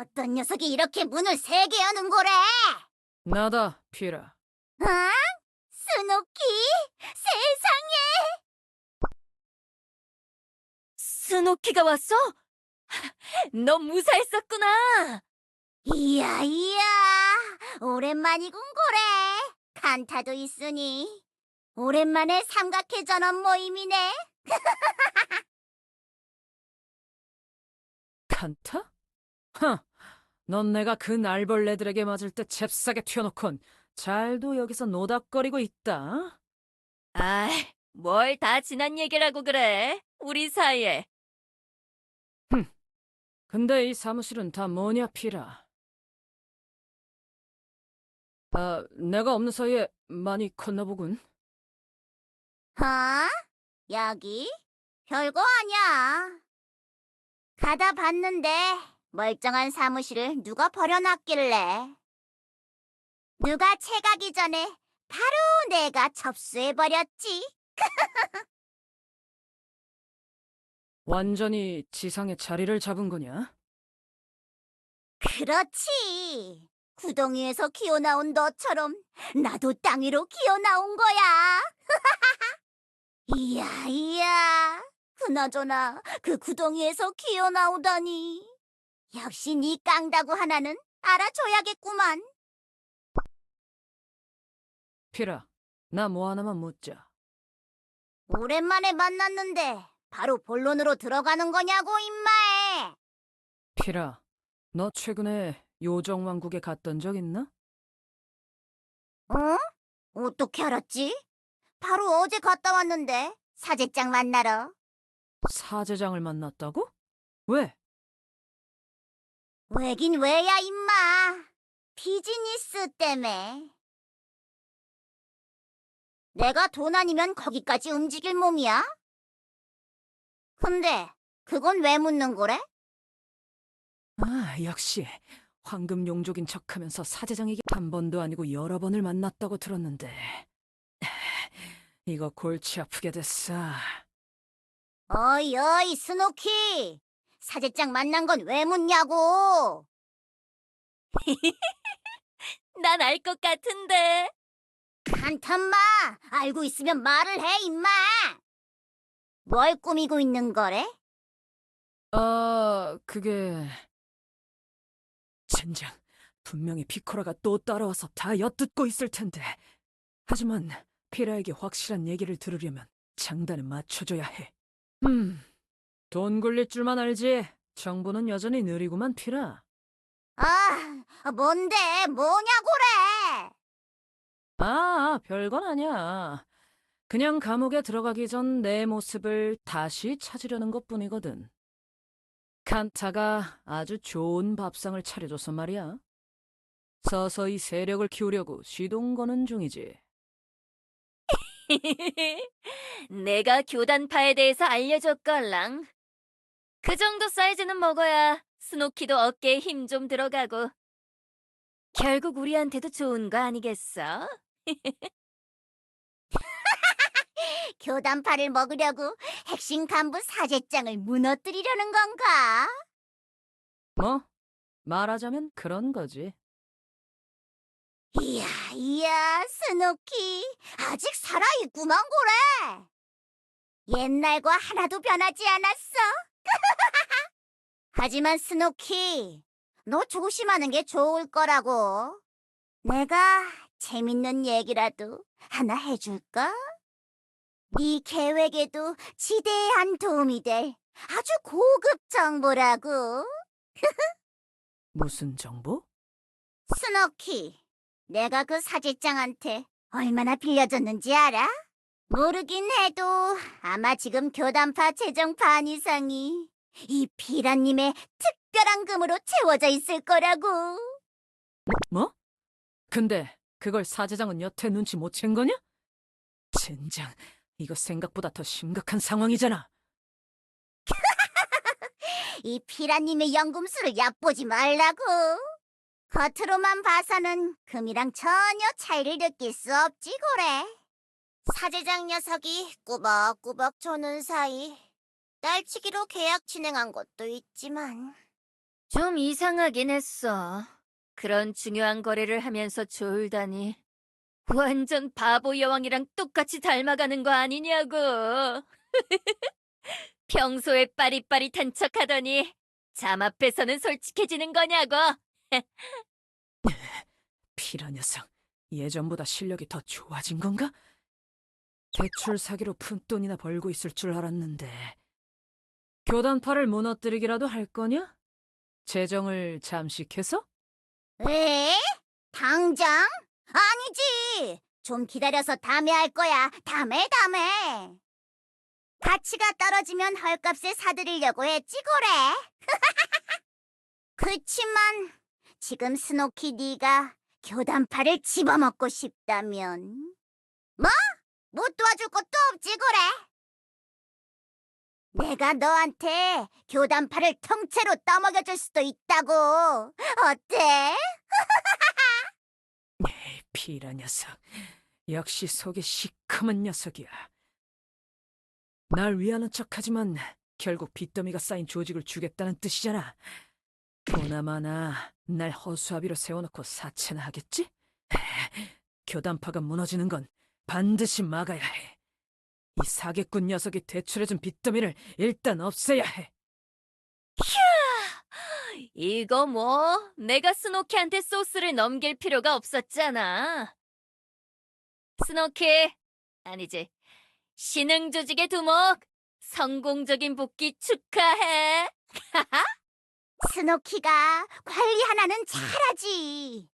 어떤 녀석이 이렇게 문을 세 개 여는 거래? 나다, 피라. 응? 스노키? 세상에! 스노키가 왔어? 너 무사했었구나. 이야, 이야. 오랜만이군, 고래. 칸타도 있으니. 오랜만에 삼각회 전원 모임이네. 칸타? 흥, 넌 내가 그 날벌레들에게 맞을 때 잽싸게 튀어놓곤 잘도 여기서 노닥거리고 있다. 아이, 뭘다 지난 얘기라고 그래. 우리 사이에. 근데 이 사무실은 다 뭐냐, 피라. 아, 내가 없는 사이에 많이 컸나 보군. 어? 여기? 별거 아니야. 가다 봤는데 멀쩡한 사무실을 누가 버려놨길래. 누가 채 가기 전에 바로 내가 접수해버렸지. 완전히 지상에 자리를 잡은 거냐? 그렇지. 구덩이에서 기어나온 너처럼 나도 땅 위로 기어나온 거야. 이야, 이야. 그나저나 그 구덩이에서 기어나오다니. 역시 네 깡다구 하나는 알아줘야겠구만. 피라, 나 뭐 하나만 묻자. 오랜만에 만났는데 바로 본론으로 들어가는 거냐고, 임마에. 피라, 너 최근에 요정왕국에 갔던 적 있나? 어? 어떻게 알았지? 바로 어제 갔다 왔는데 사제장 만나러. 사제장을 만났다고? 왜? 왜긴 왜야 임마 비즈니스 때문에 내가 돈 아니면 거기까지 움직일 몸이야? 근데 그건 왜 묻는 거래? 아, 역시 황금 용족인 척하면서 사제장에게 한 번도 아니고 여러 번을 만났다고 들었는데 이거 골치 아프게 됐어. 어이 어이 스노키 사제장 만난 건 왜 묻냐고 난 알 것 같은데. 한탄마 알고 있으면 말을 해 임마 뭘 꾸미고 있는 거래? 아, 그게 젠장 분명히 피코라가 또 따라와서 다 엿듣고 있을 텐데. 하지만 피라에게 확실한 얘기를 들으려면 장단에 맞춰줘야 해. 음, 돈 굴릴 줄만 알지. 정보는 여전히 느리구만 피라. 아 뭔데 뭐냐고래 아, 별건 아니야. 그냥 감옥에 들어가기 전 내 모습을 다시 찾으려는 것 뿐이거든. 칸타가 아주 좋은 밥상을 차려줘서 말이야. 서서히 세력을 키우려고 시동 거는 중이지. 내가 교단파에 대해서 알려줬걸랑. 그 정도 사이즈는 먹어야 스노키도 어깨에 힘 좀 들어가고. 결국 우리한테도 좋은 거 아니겠어? 교단파를 먹으려고 핵심 간부 사제장을 무너뜨리려는 건가? 뭐, 말하자면 그런 거지. 이야, 이야, 스노키. 아직 살아있구만, 고래. 옛날과 하나도 변하지 않았어. 하지만 스노키, 너 조심하는 게 좋을 거라고. 내가 재밌는 얘기라도 하나 해줄까? 네 계획에도 지대한 도움이 될 아주 고급 정보라고. 무슨 정보? 스노키, 내가 그 사제장한테 얼마나 빌려줬는지 알아? 모르긴 해도 아마 지금 교단파 재정 반 이상이 이 피라님의 특별한 금으로 채워져 있을 거라고. 뭐? 근데 그걸 사제장은 여태 눈치 못 챈 거냐? 젠장, 이거 생각보다 더 심각한 상황이잖아. 이 피라님의 연금술을 얕보지 말라고. 겉으로만 봐서는 금이랑 전혀 차이를 느낄 수 없지, 고래. 사제장 녀석이 꾸벅꾸벅 조는 사이 딸치기로 계약 진행한 것도 있지만 좀 이상하긴 했어. 그런 중요한 거래를 하면서 졸다니. 완전 바보 여왕이랑 똑같이 닮아가는 거 아니냐고. 평소에 빠릿빠릿한 척 하더니 잠 앞에서는 솔직해지는 거냐고. 피라 녀석, 예전보다 실력이 더 좋아진 건가? 대출 사기로 푼돈이나 벌고 있을 줄 알았는데 교단파를 무너뜨리기라도 할 거냐? 재정을 잠식해서? 에? 당장? 아니지. 좀 기다려서 다음에 할 거야. 다음에 다음에. 가치가 떨어지면 헐값에 사드리려고 했지 고래. 그치만 지금 스노키 네가 교단파를 집어먹고 싶다면 뭐? 못 도와줄 것도 없지 고래. 내가 너한테 교단파를 통째로 떠먹여줄 수도 있다고. 어때? 피라 녀석, 역시 속이 시커먼 녀석이야. 날 위하는 척하지만 결국 빚더미가 쌓인 조직을 주겠다는 뜻이잖아. 보나마나 날 허수아비로 세워놓고 사채나 하겠지? 교단파가 무너지는 건 반드시 막아야 해. 이 사기꾼 녀석이 대출해준 빚더미를 일단 없애야 해. 이거 뭐 내가 스노키한테 소스를 넘길 필요가 없었잖아. 스노키 아니지 신흥 조직의 두목 성공적인 복귀 축하해. 스노키가 관리 하나는 잘하지.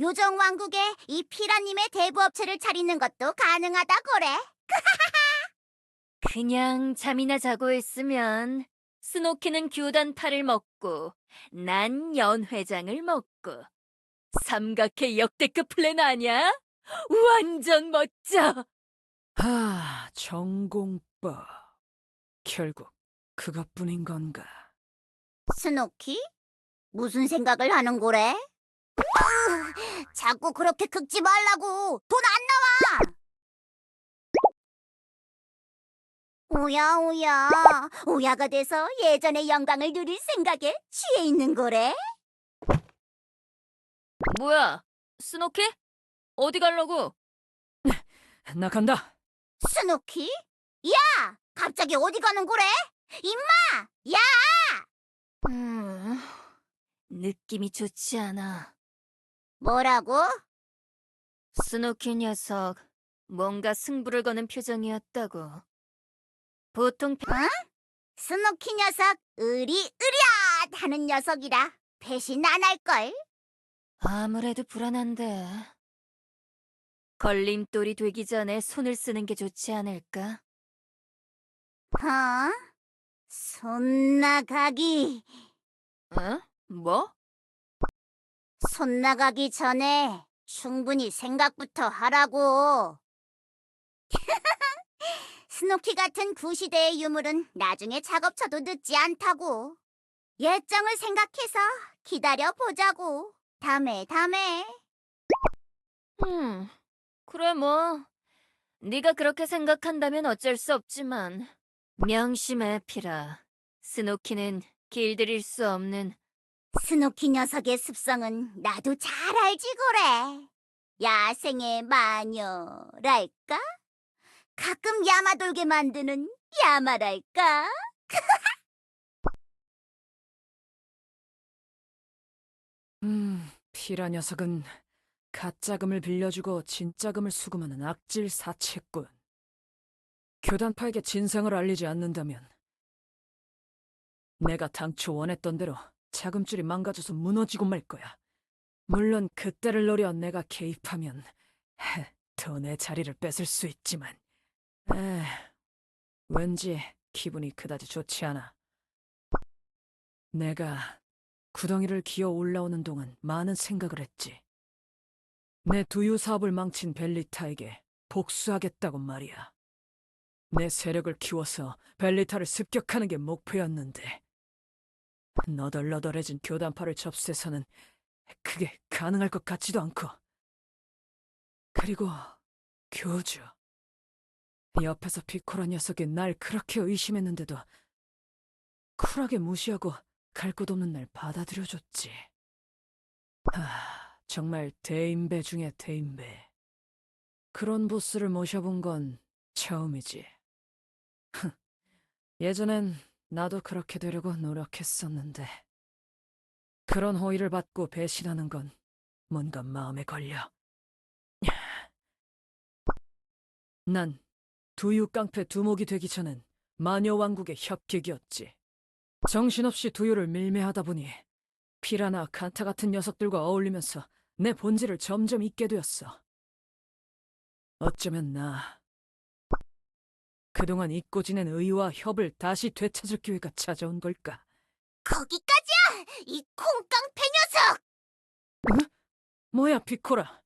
요정 왕국에 이 피라님의 대부업체를 차리는 것도 가능하다 고래. 그냥 잠이나 자고 있으면 스노키는 교단 파를 먹고 난 연회장을 먹고 삼각회 역대급 플랜 아니야? 완전 멋져. 아, 전공법. 결국 그것뿐인 건가? 스노키? 무슨 생각을 하는 거래? 으, 자꾸 그렇게 긁지 말라고. 돈 안 나와. 오야 오야 오야가 돼서 예전의 영광을 누릴 생각에 취해 있는 거래? 뭐야, 스노키? 어디 가려고? 나 간다. 스노키? 야! 갑자기 어디 가는 거래? 임마! 야! 음, 느낌이 좋지 않아. 뭐라고? 스노키 녀석, 뭔가 승부를 거는 표정이었다고. 보통 pe- 스노키 녀석 으리으랴 하는 녀석이라 배신 안 할걸? 아무래도 불안한데. 걸림돌이 되기 전에 손을 쓰는 게 좋지 않을까? 어? 손 나가기 어? 뭐? 손 나가기 전에 충분히 생각부터 하라고 스노키 같은 구시대의 유물은 나중에 작업쳐도 늦지 않다고 예정을 생각해서 기다려 보자고 다음에 다음에 음, 그래 뭐. 네가 그렇게 생각한다면 어쩔 수 없지만 명심해, 피라. 스노키는 길들일 수 없는 스노키 녀석의 습성은 나도 잘 알지 그래. 야생의 마녀랄까? 가끔 야마 돌게 만드는 야마랄까? 음, 피라 녀석은 가짜금을 빌려주고 진짜금을 수금하는 악질 사채꾼. 교단파에게 진상을 알리지 않는다면 내가 당초 원했던 대로 자금줄이 망가져서 무너지고 말 거야. 물론 그때를 노려 내가 개입하면 더 내 자리를 뺏을 수 있지만 에, 왠지 기분이 그다지 좋지 않아. 내가 구덩이를 기어 올라오는 동안 많은 생각을 했지. 내 두유 사업을 망친 벨리타에게 복수하겠다고 말이야. 내 세력을 키워서 벨리타를 습격하는 게 목표였는데 너덜너덜해진 교단파를 접수해서는 그게 가능할 것 같지도 않고 그리고 교주 옆에서 피코라 녀석이 날 그렇게 의심했는데도 쿨하게 무시하고 갈 곳 없는 날 받아들여줬지. 하, 정말 대인배 중에 대인배. 그런 보스를 모셔본 건 처음이지. 흥, 예전엔 나도 그렇게 되려고 노력했었는데. 그런 호의를 받고 배신하는 건 뭔가 마음에 걸려. 난 두유 깡패 두목이 되기 전엔 마녀 왕국의 협객이었지. 정신없이 두유를 밀매하다 보니 피라나 칸타 같은 녀석들과 어울리면서 내 본질을 점점 잊게 되었어. 어쩌면 나 그동안 잊고 지낸 의와 협을 다시 되찾을 기회가 찾아온 걸까? 거기까지야! 이 콩깡패 녀석! 뭐야, 피코라.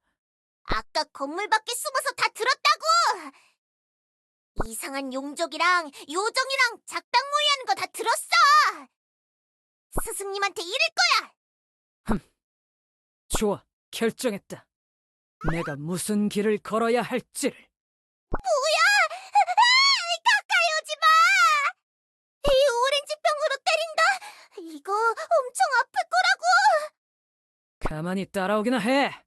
아까 건물 밖에 숨어서 다 들었다고! 이상한 용족이랑 요정이랑 작당 모의하는 거 다 들었어! 스승님한테 이를 거야! 좋아, 결정했다. 내가 무슨 길을 걸어야 할지를. 때린다! 이거 엄청 아플